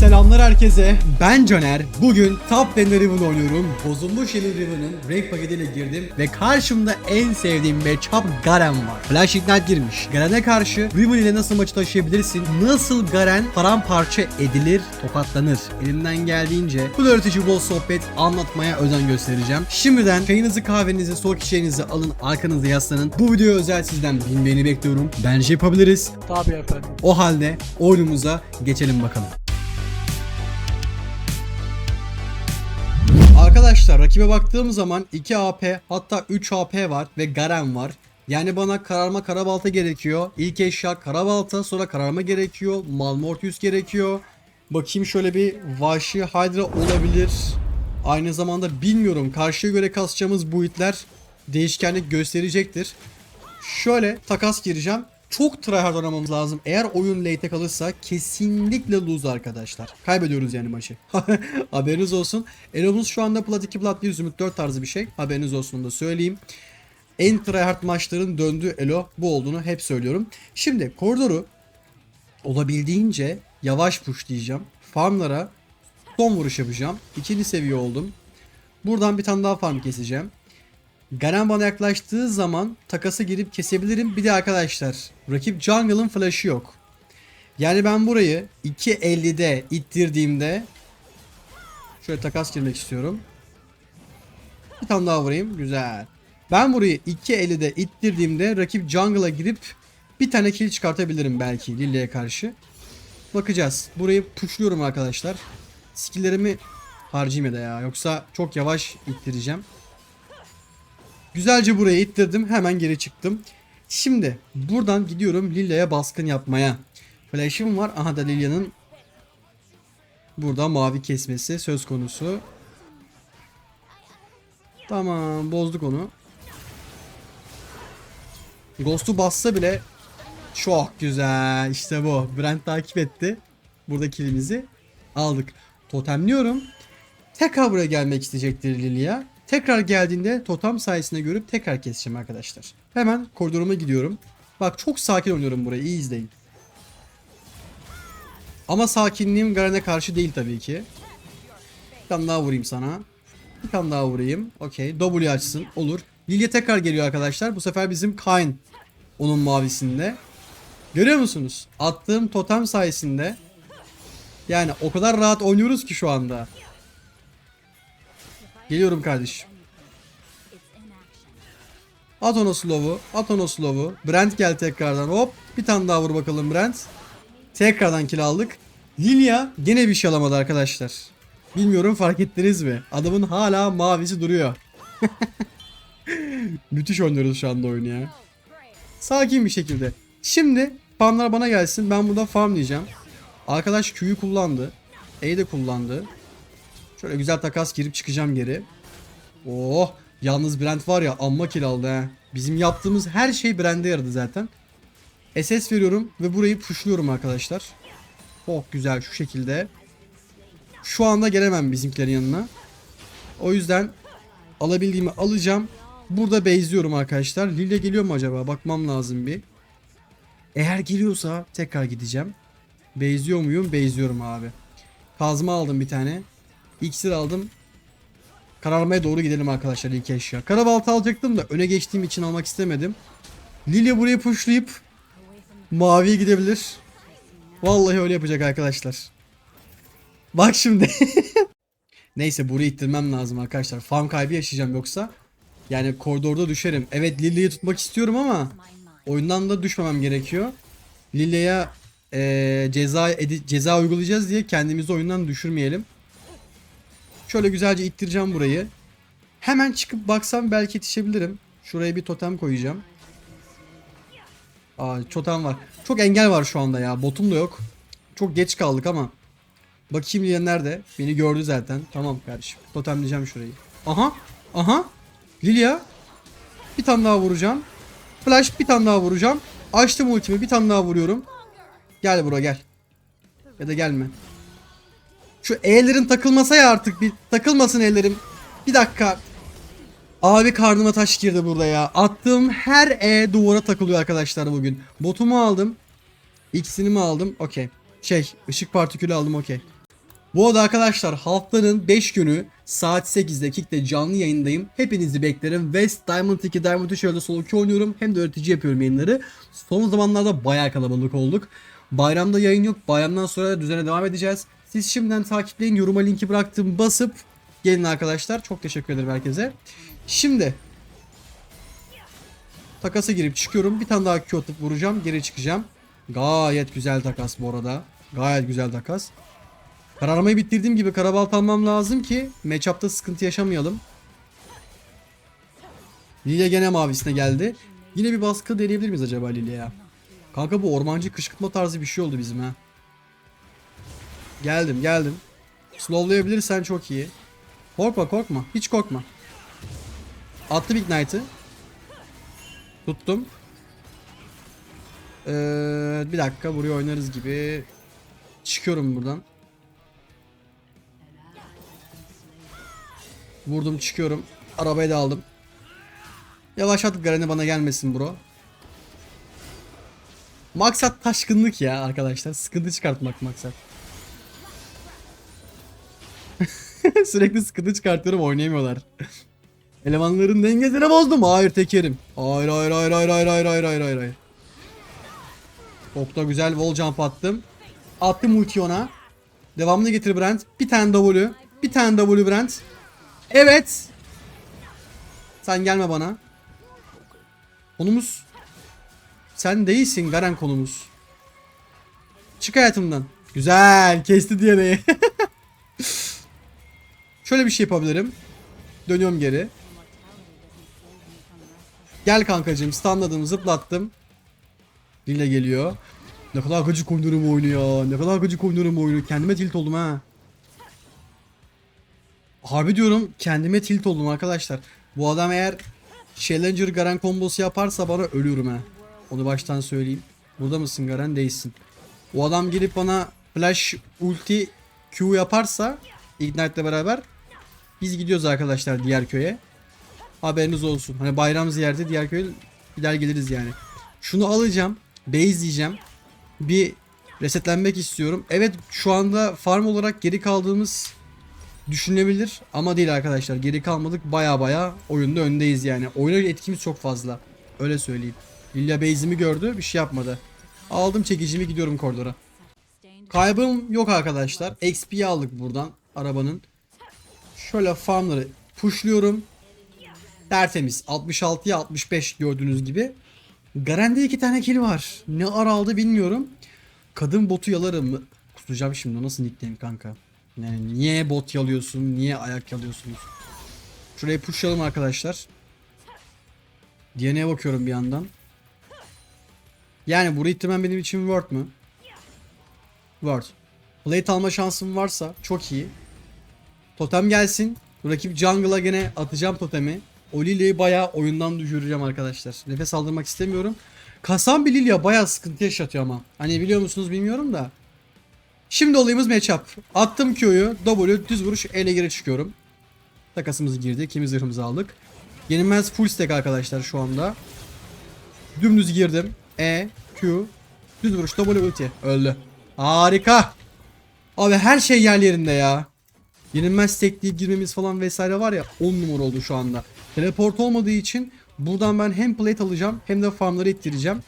Selamlar herkese. Ben Caner. Bugün Top Lane'de Riven oynuyorum. Bozulmuş yeni Riven'ın rank paketiyle girdim ve karşımda en sevdiğim matchup Garen var. Flash Ignite girmiş. Garen'e karşı Riven ile nasıl maçı taşıyabilirsin? Nasıl Garen paramparça edilir, tokatlanır? Elimden geldiğince bu öğretici bol sohbet anlatmaya özen göstereceğim. Şimdiden çayınızı kahvenizi soğuk içeceğinizi alın arkanızda yaslanın. Bu video özel sizden bin beğeni bekliyorum. Bence yapabiliriz. Tabii efendim. O halde oyunumuza geçelim bakalım. Arkadaşlar rakibe baktığım zaman 2 AP hatta 3 AP var ve Garen var. Yani bana kararma karabalta gerekiyor. İlk eşya karabalta sonra kararma gerekiyor. Malmortius gerekiyor. Bakayım şöyle bir Vahşi Hydra olabilir. Aynı zamanda bilmiyorum karşıya göre kasacağımız bu itler değişkenlik gösterecektir. Şöyle takas gireceğim. Çok tryhard oynamamız lazım. Eğer oyun late kalırsa kesinlikle lose arkadaşlar. Kaybediyoruz yani maçı. Haberiniz olsun. Elomuz şu anda plat 2 plat 1 zümrüt 4 tarzı bir şey. Haberiniz olsun onu da söyleyeyim. En tryhard maçların döndüğü elo bu olduğunu hep söylüyorum. Şimdi koridoru olabildiğince yavaş pushlayacağım. Farmlara son vuruş yapacağım. İkinci seviye oldum. Buradan bir tane daha farm keseceğim. Garen bana yaklaştığı zaman takası girip kesebilirim. Bir de arkadaşlar rakip jungle'ın flash'ı yok. Yani ben burayı 2.50'de ittirdiğimde şöyle takas girmek istiyorum. Bir tane daha vurayım. Güzel. Ben burayı 2.50'de ittirdiğimde rakip jungle'a girip bir tane kill çıkartabilirim belki Lille'ye karşı. Bakacağız. Burayı pushluyorum arkadaşlar. Skill'lerimi harcayayım ya da ya. Yoksa çok yavaş ittireceğim. Güzelce buraya ittirdim. Hemen geri çıktım. Şimdi buradan gidiyorum Lilia'ya baskın yapmaya. Flash'ım var. Aha da Lilia'nın burada mavi kesmesi söz konusu. Tamam bozduk onu. Ghost'u bassa bile çok güzel. İşte bu. Brent takip etti. Burada kilimizi aldık. Totemliyorum. Tekrar buraya gelmek isteyecektir Lilia. Tekrar geldiğinde totem sayesinde görüp tekrar keseceğim arkadaşlar. Hemen koridoruma gidiyorum. Bak çok sakin oynuyorum burayı. iyi izleyin. Ama sakinliğim Garen'e karşı değil tabii ki. Bir tane daha vurayım sana. Bir tane daha vurayım. Okey. W açsın. Olur. Lilia tekrar geliyor arkadaşlar. Bu sefer bizim Kayn. Onun mavisinde. Görüyor musunuz? Attığım totem sayesinde yani o kadar rahat oynuyoruz ki şu anda. Geliyorum kardeşim. At onu slow'u. At onu slow'u. Brent gel tekrardan. Hop. Bir tane daha vur bakalım Brent. Tekrardan kill aldık. Lilia gene bir şey alamadı arkadaşlar. Bilmiyorum fark ettiniz mi? Adamın hala mavisi duruyor. Müthiş oynuyoruz şu anda oyunu ya. Sakin bir şekilde. Şimdi farmlar bana gelsin. Ben burada farm diyeceğim. Arkadaş Q'yu kullandı. E'yi de kullandı. Şöyle güzel takas girip çıkacağım geri. Oh yalnız Brent var ya amma kill aldı he. Bizim yaptığımız her şey Brent'e yaradı zaten. SS veriyorum ve burayı pushluyorum arkadaşlar. Oh güzel şu şekilde. Şu anda gelemem bizimkilerin yanına. O yüzden alabildiğimi alacağım. Burada base'liyorum arkadaşlar. Lille geliyor mu acaba? Bakmam lazım bir. Eğer geliyorsa tekrar gideceğim. Base'liyor muyum? Base'liyorum abi. Kazma aldım bir tane. İksir aldım. Kararmaya doğru gidelim arkadaşlar ilk eşya. Karabalta alacaktım da öne geçtiğim için almak istemedim. Lilia burayı pushlayıp maviye gidebilir. Vallahi öyle yapacak arkadaşlar. Bak şimdi. Neyse burayı ittirmem lazım arkadaşlar. Farm kaybı yaşayacağım yoksa. Yani koridorda düşerim. Evet Lilia'yı tutmak istiyorum ama oyundan da düşmemem gerekiyor. Lilia'ya eee, ceza ceza uygulayacağız diye kendimizi oyundan düşürmeyelim. Şöyle güzelce ittireceğim burayı. Hemen çıkıp baksam belki yetişebilirim. Şuraya bir totem koyacağım. Aa totem var. Çok engel var şu anda ya. Botum da yok. Çok geç kaldık ama. Bakayım Lilia nerede? Beni gördü zaten. Tamam kardeşim. Totemleyeceğim şurayı. Aha. Aha. Lilia. Bir tane daha vuracağım. Flash bir tane daha vuracağım. Açtım ultimi bir tane daha vuruyorum. Gel bura gel. Ya da gelme. Şu E'lerin takılmasa ya artık bir takılmasın ellerim. Bir dakika. Abi karnıma taş girdi burada ya. Attığım her E duvara takılıyor arkadaşlar bugün. Botumu aldım. İkisini mi aldım? Okey. Şey ışık partikülü aldım okey. Bu arada arkadaşlar haftanın 5 günü saat 8'de Kick'te canlı yayındayım. Hepinizi beklerim. West Diamond 2, Diamond 3 öyle solo 2 oynuyorum. Hem de öğretici yapıyorum yayınları. Son zamanlarda bayağı kalabalık olduk. Bayramda yayın yok. Bayramdan sonra düzene devam edeceğiz. Siz şimdiden takipleyin. Yoruma linki bıraktım. Basıp gelin arkadaşlar. Çok teşekkür ederim herkese. Şimdi takasa girip çıkıyorum. Bir tane daha Q atıp vuracağım. Geri çıkacağım. Gayet güzel takas bu arada. Gayet güzel takas. Kararmayı bitirdiğim gibi karabalt almam lazım ki matchup'ta sıkıntı yaşamayalım. Lilia gene mavisine geldi. Yine bir baskı deneyebilir miyiz acaba Lilia'ya? Kanka bu ormancı kışkırtma tarzı bir şey oldu bizim ha. Geldim geldim. Slowlayabilirsen çok iyi. Korkma korkma. Hiç korkma. Attım Ignite'ı. Tuttum. Ee, bir dakika buraya oynarız gibi. Çıkıyorum buradan. Vurdum çıkıyorum. Arabayı da aldım. Yavaşlat Garen'e bana gelmesin bro. Maksat taşkınlık ya arkadaşlar. Sıkıntı çıkartmak maksat. Sürekli sıkıntı çıkartıyorum oynayamıyorlar. Elemanların dengesini bozdum. Hayır tekerim. Hayır hayır hayır hayır hayır hayır hayır hayır hayır. Çok da güzel wall jump attım. Attım ulti ona. Devamını getir Brent. Bir tane W. Bir tane W Brent. Evet. Sen gelme bana. Konumuz sen değilsin Garen konumuz. Çık hayatımdan. Güzel. Kesti diye Şöyle bir şey yapabilirim. Dönüyorum geri. Gel kankacığım. Stunladım, zıplattım. Lila geliyor. Ne kadar gıcık oynuyorum oyunu ya. Ne kadar gıcık oynuyorum oyunu. Kendime tilt oldum ha. Harbi diyorum kendime tilt oldum arkadaşlar. Bu adam eğer Challenger Garen kombosu yaparsa bana ölürüm ha. Onu baştan söyleyeyim. Burada mısın Garen? Değilsin. O adam gelip bana flash ulti Q yaparsa Ignite'le beraber biz gidiyoruz arkadaşlar diğer köye. Haberiniz olsun. Hani bayram ziyareti diğer köye gider geliriz yani. Şunu alacağım. Base diyeceğim. Bir resetlenmek istiyorum. Evet şu anda farm olarak geri kaldığımız düşünülebilir ama değil arkadaşlar. Geri kalmadık baya baya oyunda öndeyiz yani. Oyuna etkimiz çok fazla. Öyle söyleyeyim. Lilia base'imi gördü bir şey yapmadı. Aldım çekicimi gidiyorum koridora. Kaybım yok arkadaşlar. XP aldık buradan arabanın. Şöyle farmları pushluyorum. Tertemiz. 66'ya 65 gördüğünüz gibi. Garen'de iki tane kill var. Ne ara aldı bilmiyorum. Kadın botu yalarım mı? Kusacağım şimdi nasıl nickname kanka. Yani niye bot yalıyorsun? Niye ayak yalıyorsunuz? Şurayı pushlayalım arkadaşlar. DNA'ya bakıyorum bir yandan. Yani burayı ittirmem benim için worth mü? Worth. Plate alma şansım varsa çok iyi. Totem gelsin. Rakip jungle'a gene atacağım totemi. O Lilia'yı bayağı oyundan düşüreceğim arkadaşlar. Nefes aldırmak istemiyorum. Kasan bir Lilia bayağı sıkıntı yaşatıyor ama. Hani biliyor musunuz bilmiyorum da. Şimdi olayımız matchup. Attım Q'yu. W düz vuruş ele geri çıkıyorum. Takasımız girdi. Kimi zırhımızı aldık. Yenilmez full stack arkadaşlar şu anda. Dümdüz girdim. E, Düz vuruş W ulti. Öldü. Harika. Abi her şey yer yerinde ya. Yenilmez stackleyip girmemiz falan vesaire var ya 10 numara oldu şu anda. Teleport olmadığı için buradan ben hem plate alacağım hem de farmları ittireceğim.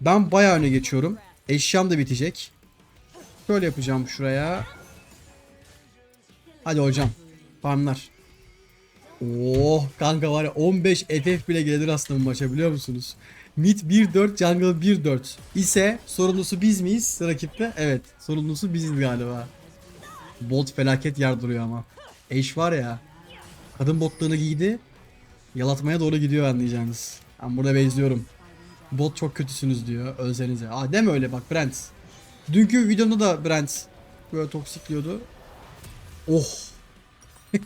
Ben bayağı öne geçiyorum. Eşyam da bitecek. Şöyle yapacağım şuraya. Hadi hocam. Farmlar. Oh kanka var ya 15 FF bile gelir aslında bu maça biliyor musunuz? Mid 1-4 jungle 1-4 ise sorumlusu biz miyiz rakipte? Evet sorumlusu biziz galiba. Bot felaket yer duruyor ama. Eş var ya. Kadın botlarını giydi. Yalatmaya doğru gidiyor anlayacağınız. Ben burada bezliyorum. Bot çok kötüsünüz diyor. Ölsenize. Aa deme öyle bak Brent. Dünkü videomda da Brent böyle toksikliyordu. Oh.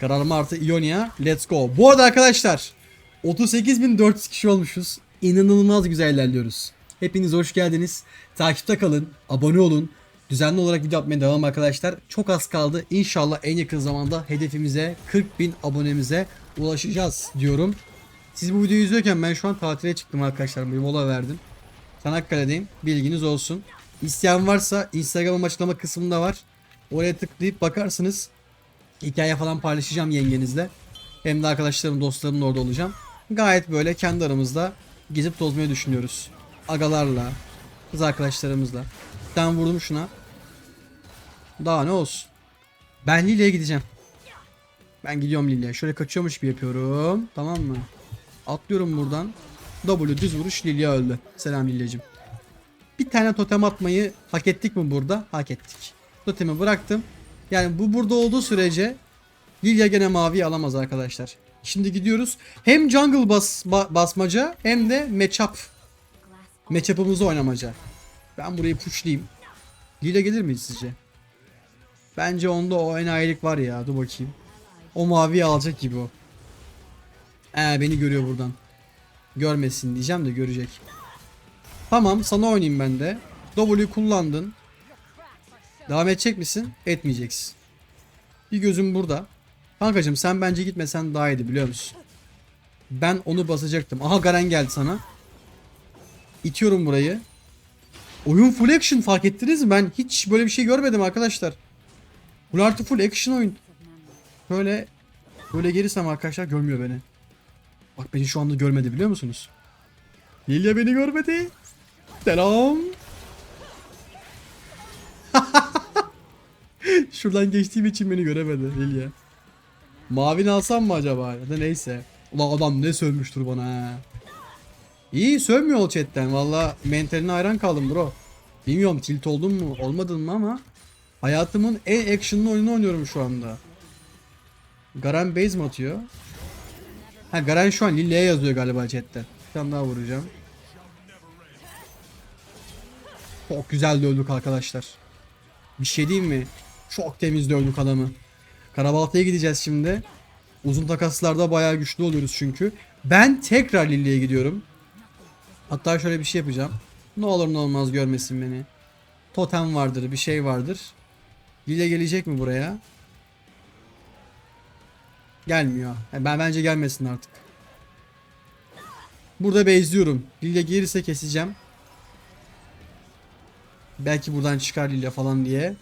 Kararma artı Ionia. Let's go. Bu arada arkadaşlar 38.400 kişi olmuşuz. İnanılmaz güzel ilerliyoruz. Hepiniz hoş geldiniz. Takipte kalın. Abone olun. Düzenli olarak video atmaya devam arkadaşlar. Çok az kaldı. İnşallah en yakın zamanda hedefimize 40.000 abonemize ulaşacağız diyorum. Siz bu videoyu izliyorken ben şu an tatile çıktım arkadaşlar. Bir mola verdim. Çanakkale'deyim. Bilginiz olsun. İsteyen varsa Instagram açıklama kısmında var. Oraya tıklayıp bakarsınız. Hikaye falan paylaşacağım yengenizle. Hem de arkadaşlarım, dostlarımla orada olacağım. Gayet böyle kendi aramızda gezip tozmayı düşünüyoruz. Agalarla, kız arkadaşlarımızla. Ben vurdum şuna. Daha ne olsun. Ben Lilia'ya gideceğim. Ben gidiyorum Lilia'ya. Şöyle kaçıyormuş gibi yapıyorum. Tamam mı? Atlıyorum buradan. W düz vuruş Lilia öldü. Selam Lilia'cığım. Bir tane totem atmayı hak ettik mi burada? Hak ettik. Totemi bıraktım. Yani bu burada olduğu sürece Lilia gene mavi alamaz arkadaşlar. Şimdi gidiyoruz. Hem jungle bas, ba- basmaca hem de matchup. Matchup'ımızı oynamaca. Ben burayı pushlayayım. Lilia gelir mi sizce? Bence onda o enayilik var ya. Dur bakayım. O maviyi alacak gibi o. Ee beni görüyor buradan. Görmesin diyeceğim de görecek. Tamam sana oynayayım ben de. W kullandın. Devam edecek misin? Etmeyeceksin. Bir gözüm burada. Kankacım sen bence gitmesen daha iyiydi biliyor musun? Ben onu basacaktım. Aha Garen geldi sana. İtiyorum burayı. Oyun full action fark ettiniz mi? Ben hiç böyle bir şey görmedim arkadaşlar. Full artı full action oyun. Böyle böyle gelirsem arkadaşlar görmüyor beni. Bak beni şu anda görmedi biliyor musunuz? Lilia beni görmedi. Selam. Şuradan geçtiğim için beni göremedi Lilia. Mavini alsam mı acaba? Ya da neyse. Ulan adam ne sövmüştür bana ha. İyi sövmüyor ol chatten. Valla mentaline hayran kaldım bro. Bilmiyorum tilt oldun mu olmadın mı ama hayatımın en actionlı oyununu oynuyorum şu anda. Garen base mi atıyor? Ha Garen şu an Lille'ye yazıyor galiba chatten. Bir tane daha vuracağım. Çok güzel dövdük arkadaşlar. Bir şey diyeyim mi? Çok temiz dövdük adamı. Karabalta'ya gideceğiz şimdi. Uzun takaslarda bayağı güçlü oluyoruz çünkü. Ben tekrar Lille'ye gidiyorum. Hatta şöyle bir şey yapacağım. Ne olur ne olmaz görmesin beni. Totem vardır, bir şey vardır. Lille gelecek mi buraya? Gelmiyor. Yani ben bence gelmesin artık. Burada bezliyorum. Lille gelirse keseceğim. Belki buradan çıkar Lille falan diye.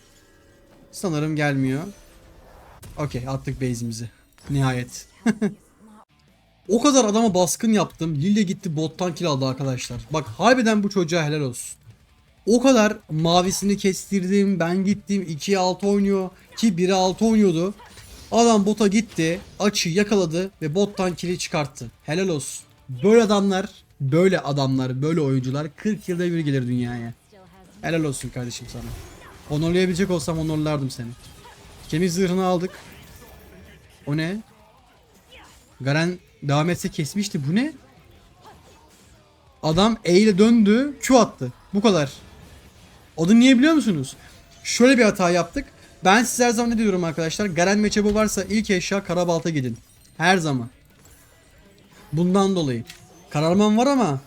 Sanırım gelmiyor. Okey attık base'imizi. Nihayet. o kadar adama baskın yaptım. Lille gitti bottan kill aldı arkadaşlar. Bak harbiden bu çocuğa helal olsun. O kadar mavisini kestirdim. Ben gittim 2'ye 6 oynuyor. Ki 1'e 6 oynuyordu. Adam bota gitti. Açı yakaladı ve bottan kill'i çıkarttı. Helal olsun. Böyle adamlar, böyle adamlar, böyle oyuncular 40 yılda bir gelir dünyaya. Helal olsun kardeşim sana. Onurlayabilecek olsam onurlardım seni. Kemik zırhını aldık. O ne? Garen devam etse kesmişti. Bu ne? Adam E ile döndü. Q attı. Bu kadar. Adı niye biliyor musunuz? Şöyle bir hata yaptık. Ben size her zaman ne diyorum arkadaşlar? Garen matchup'ı varsa ilk eşya Karabalt'a gidin. Her zaman. Bundan dolayı. Kararmam var ama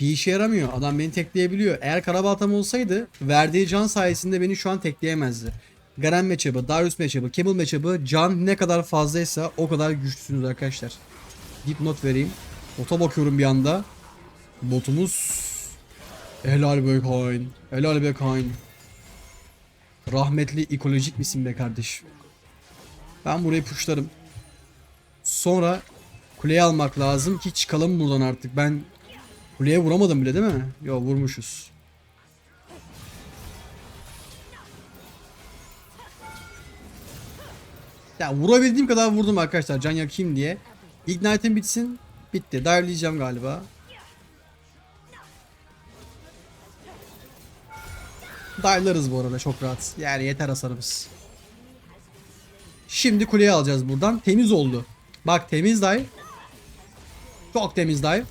bir işe yaramıyor. Adam beni tekleyebiliyor. Eğer Karabaltam olsaydı verdiği can sayesinde beni şu an tekleyemezdi. Garen matchup'ı, Darius matchup'ı, Camel matchup'ı can ne kadar fazlaysa o kadar güçlüsünüz arkadaşlar. Dipnot vereyim. Bota bakıyorum bir anda. Botumuz Helal be Kain. Helal be Kain. Rahmetli ekolojik misin be kardeşim? Ben burayı puşlarım. Sonra kuleyi almak lazım ki çıkalım buradan artık. Ben kuleye vuramadım bile değil mi? Yo vurmuşuz. Ya vurabildiğim kadar vurdum arkadaşlar can yakayım diye. Ignite'im bitsin. Bitti. Dive'layacağım galiba. Dive'larız bu arada çok rahat. Yani yeter hasarımız. Şimdi kuleyi alacağız buradan. Temiz oldu. Bak temiz dive. Çok temiz dive.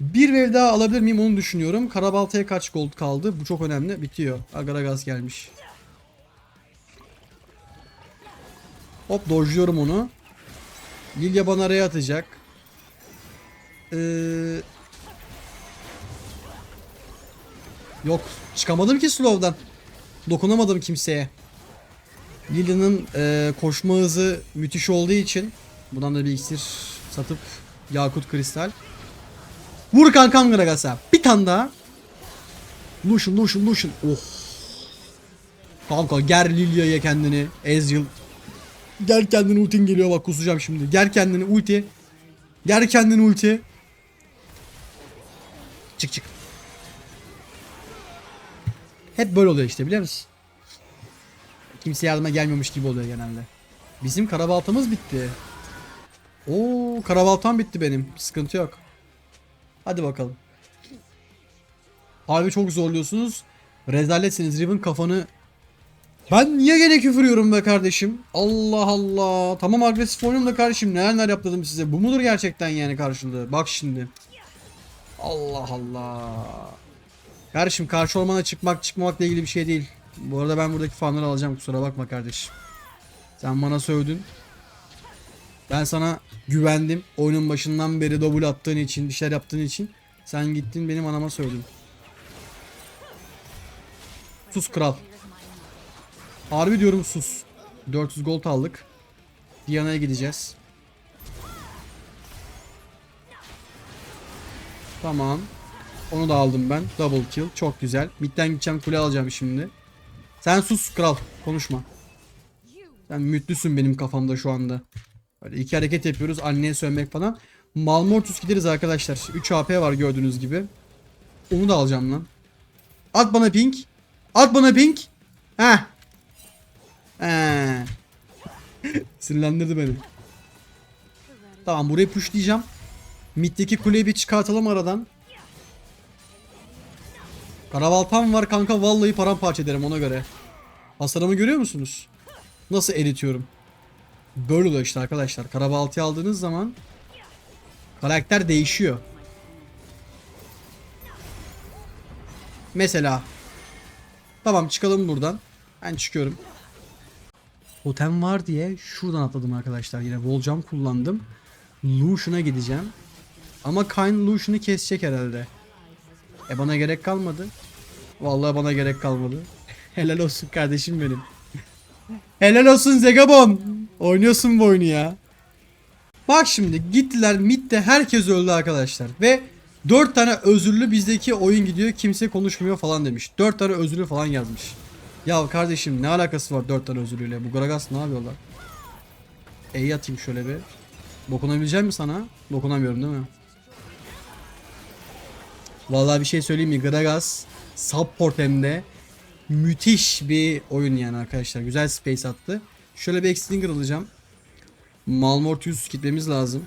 Bir wave daha alabilir miyim onu düşünüyorum. Karabalta'ya kaç gold kaldı? Bu çok önemli. Bitiyor. Agaragaz gelmiş. Hop dojluyorum onu. Lilia bana araya atacak. Ee... Yok çıkamadım ki slow'dan. Dokunamadım kimseye. Lilia'nın e, koşma hızı müthiş olduğu için buradan da bir iksir satıp Yakut Kristal. Vur kankam Gragas'a. Bir tane daha. Lucian, Lucian, Lucian. Oh. Kanka ger Lilia'ya kendini. Ezreal. Ger kendini ultin geliyor bak kusacağım şimdi. Ger kendini ulti. Ger kendini ulti. Çık çık. Hep böyle oluyor işte biliyor musun? Kimse yardıma gelmiyormuş gibi oluyor genelde. Bizim karabaltamız bitti. Oo, karabaltam bitti benim. Sıkıntı yok. Hadi bakalım. Harbi çok zorluyorsunuz. Rezaletsiniz. Riven kafanı... Ben niye gene küfür yiyorum be kardeşim? Allah Allah. Tamam agresif oynuyorum da kardeşim. Neler neler yaptım size. Bu mudur gerçekten yani karşılığı? Bak şimdi. Allah Allah. Kardeşim karşı ormana çıkmak çıkmamakla ilgili bir şey değil. Bu arada ben buradaki fanları alacağım kusura bakma kardeşim. Sen bana sövdün. Ben sana güvendim. Oyunun başından beri double attığın için, bir şeyler yaptığın için. Sen gittin benim anama sövdün. Sus kral. Harbi diyorum sus. 400 gold aldık. Diana'ya gideceğiz. Tamam. Onu da aldım ben. Double kill. Çok güzel. Midden gideceğim kule alacağım şimdi. Sen sus kral. Konuşma. Sen mütlüsün benim kafamda şu anda. Böyle iki hareket yapıyoruz. Anneye sövmek falan. Malmortus gideriz arkadaşlar. 3 AP var gördüğünüz gibi. Onu da alacağım lan. At bana pink. At bana pink. Heh. He. Sinirlendirdi beni. Tamam burayı pushlayacağım. Mid'deki kuleyi bir çıkartalım aradan. Karabaltam var kanka vallahi paramparça ederim ona göre. Hasarımı görüyor musunuz? Nasıl eritiyorum? Böyle oluyor işte arkadaşlar. Karabaltayı aldığınız zaman karakter değişiyor. Mesela Tamam çıkalım buradan. Ben çıkıyorum. Totem var diye şuradan atladım arkadaşlar. Yine wall jump kullandım. Lucian'a gideceğim. Ama Kayn Lucian'ı kesecek herhalde. E bana gerek kalmadı. Vallahi bana gerek kalmadı. Helal olsun kardeşim benim. Helal olsun Zegabon. Oynuyorsun bu oyunu ya. Bak şimdi gittiler midde herkes öldü arkadaşlar. Ve 4 tane özürlü bizdeki oyun gidiyor kimse konuşmuyor falan demiş. 4 tane özürlü falan yazmış. Ya kardeşim ne alakası var 4 tane özürlüyle? Bu Gragas ne yapıyorlar? E'yi atayım şöyle bir. Dokunabileceğim mi sana? Dokunamıyorum değil mi? Vallahi bir şey söyleyeyim mi? Gragas support hem de müthiş bir oyun yani arkadaşlar. Güzel space attı. Şöyle bir Extinger alacağım. Malmortius gitmemiz lazım.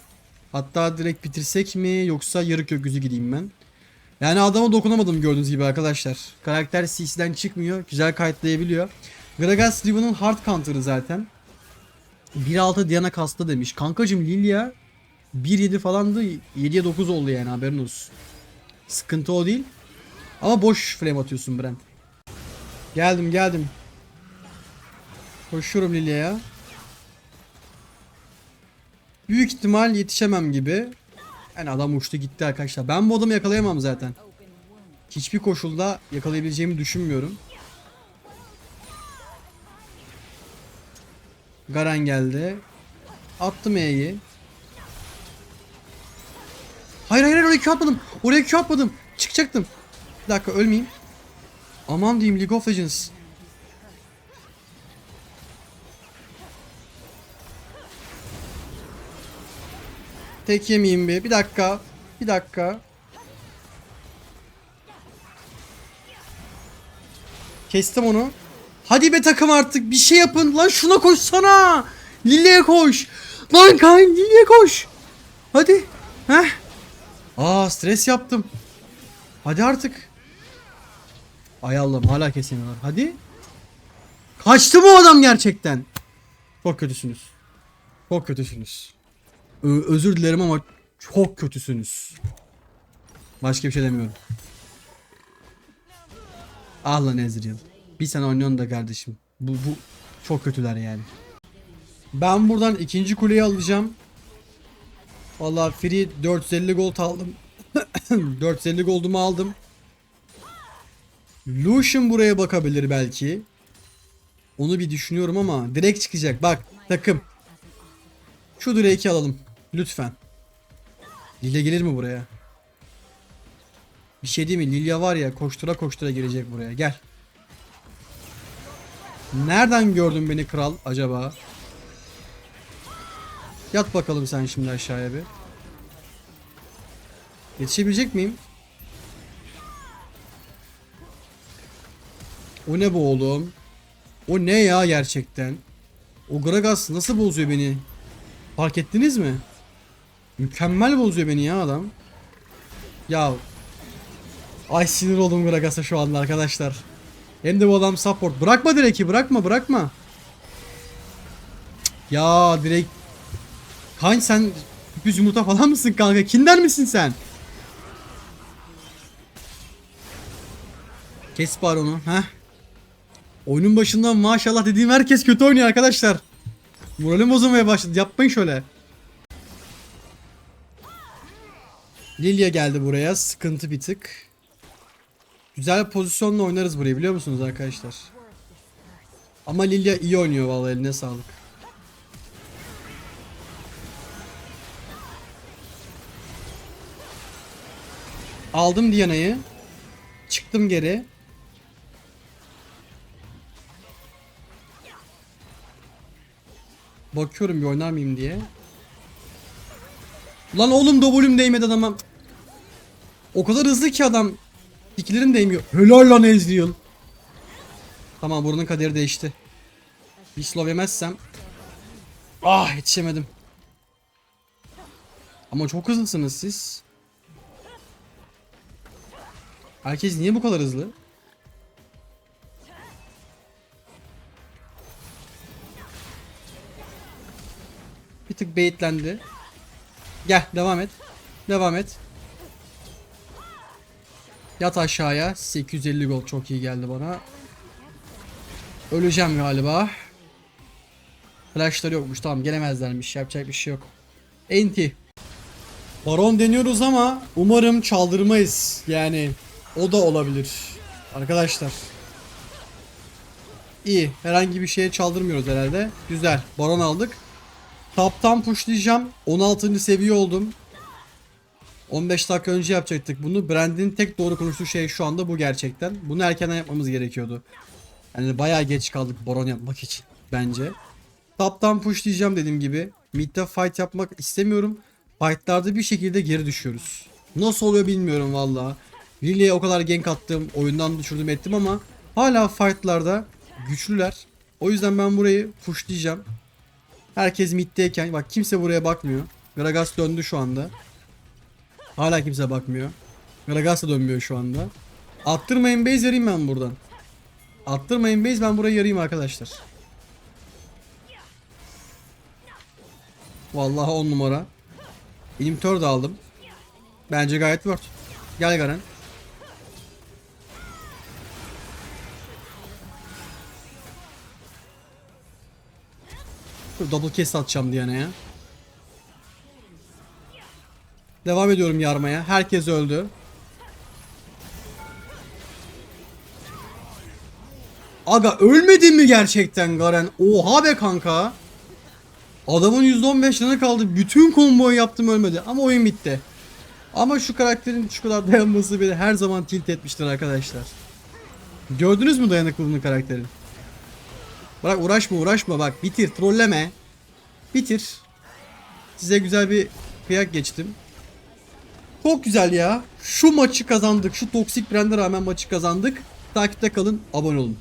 Hatta direkt bitirsek mi yoksa yarı gökyüzü gideyim ben. Yani adama dokunamadım gördüğünüz gibi arkadaşlar. Karakter CC'den çıkmıyor. Güzel kayıtlayabiliyor. Gragas Riven'ın hard counter'ı zaten. 1.6 Diana kasta demiş. Kankacım Lilia 1.7 falandı. 7'ye 9 oldu yani haberin olsun. Sıkıntı o değil. Ama boş frame atıyorsun Brent. Geldim geldim. Koşuyorum Lilia'ya. Büyük ihtimal yetişemem gibi. Yani adam uçtu gitti arkadaşlar. Ben bu adamı yakalayamam zaten. Hiçbir koşulda yakalayabileceğimi düşünmüyorum. Garen geldi. Attım E'yi. Hayır hayır oraya Q atmadım. Oraya Q atmadım. Çıkacaktım. Bir dakika ölmeyeyim. Aman diyeyim League of Legends. Tek yemeyeyim bir. Bir dakika. Bir dakika. Kestim onu. Hadi be takım artık bir şey yapın. Lan şuna koşsana. Lille'ye koş. Lan Kayn Lille'ye koş. Hadi. Heh. Aa stres yaptım. Hadi artık. Ay Allah'ım hala kesemiyorlar. Hadi. Kaçtı bu adam gerçekten. Çok kötüsünüz. Çok kötüsünüz. Özür dilerim ama çok kötüsünüz. Başka bir şey demiyorum. Ah lan Ezreal. Bir sene oynuyorsun da kardeşim. Bu, bu çok kötüler yani. Ben buradan ikinci kuleyi alacağım. Vallahi free 450 gold aldım. 450 goldumu aldım. Lucian buraya bakabilir belki. Onu bir düşünüyorum ama direkt çıkacak. Bak takım. Şu Drake'i alalım. Lütfen. Lilia gelir mi buraya? Bir şey değil mi? Lilia var ya koştura koştura gelecek buraya. Gel. Nereden gördün beni kral acaba? Yat bakalım sen şimdi aşağıya bir. Yetişebilecek miyim? O ne bu oğlum? O ne ya gerçekten? O Gragas nasıl bozuyor beni? Fark ettiniz mi? Mükemmel bozuyor beni ya adam. Ya. Ay sinir oldum Gragas'a şu anda arkadaşlar. Hem de bu adam support. Bırakma direk'i bırakma bırakma. Ya direkt. Kayn sen sürpriz yumurta falan mısın kanka? Kinder misin sen? Kes bari onu. Heh. Oyunun başından maşallah dediğim herkes kötü oynuyor arkadaşlar. Moralim bozulmaya başladı. Yapmayın şöyle. Lilia geldi buraya. Sıkıntı bir tık. Güzel pozisyonla oynarız burayı biliyor musunuz arkadaşlar? Ama Lilia iyi oynuyor vallahi eline sağlık. Aldım Diana'yı. Çıktım geri. Bakıyorum bir oynar mıyım diye. Lan oğlum W'm değmedi adama. O kadar hızlı ki adam. Diklerim değmiyor. Helal lan Ezreal. Tamam buranın kaderi değişti. Bir slow yemezsem. Ah yetişemedim. Ama çok hızlısınız siz. Herkes niye bu kadar hızlı? Bir tık baitlendi. Gel devam et. Devam et. Yat aşağıya. 850 gol çok iyi geldi bana. Öleceğim galiba. Flashları yokmuş tamam gelemezlermiş yapacak bir şey yok. Enti. Baron deniyoruz ama umarım çaldırmayız. Yani o da olabilir. Arkadaşlar. İyi. Herhangi bir şeye çaldırmıyoruz herhalde. Güzel. Baron aldık. Taptan pushlayacağım. 16. seviye oldum. 15 dakika önce yapacaktık bunu. Brand'in tek doğru konuştuğu şey şu anda bu gerçekten. Bunu erkenden yapmamız gerekiyordu. Yani bayağı geç kaldık Baron yapmak için bence. Taptan pushlayacağım dediğim gibi. Mid'de fight yapmak istemiyorum. Fightlarda bir şekilde geri düşüyoruz. Nasıl oluyor bilmiyorum valla. Lily'e o kadar gank attım, oyundan düşürdüm ettim ama hala fightlarda güçlüler. O yüzden ben burayı pushlayacağım. Herkes middeyken bak kimse buraya bakmıyor. Gragas döndü şu anda. Hala kimse bakmıyor. Gragas da dönmüyor şu anda. Attırmayın base yarayım ben buradan. Attırmayın base ben burayı yarayım arkadaşlar. Vallahi 10 numara. İnhibitor da aldım. Bence gayet worth. Gel Garen. Dur double cast atacağım diyene ya. Devam ediyorum yarmaya. Herkes öldü. Aga ölmedin mi gerçekten Garen? Oha be kanka. Adamın %15 canı kaldı. Bütün komboyu yaptım ölmedi. Ama oyun bitti. Ama şu karakterin şu kadar dayanması beni her zaman tilt etmiştir arkadaşlar. Gördünüz mü dayanıklılığını karakterin? Bırak uğraşma uğraşma bak bitir trolleme. Bitir. Size güzel bir kıyak geçtim. Çok güzel ya. Şu maçı kazandık. Şu toksik brand'e rağmen maçı kazandık. Takipte kalın. Abone olun.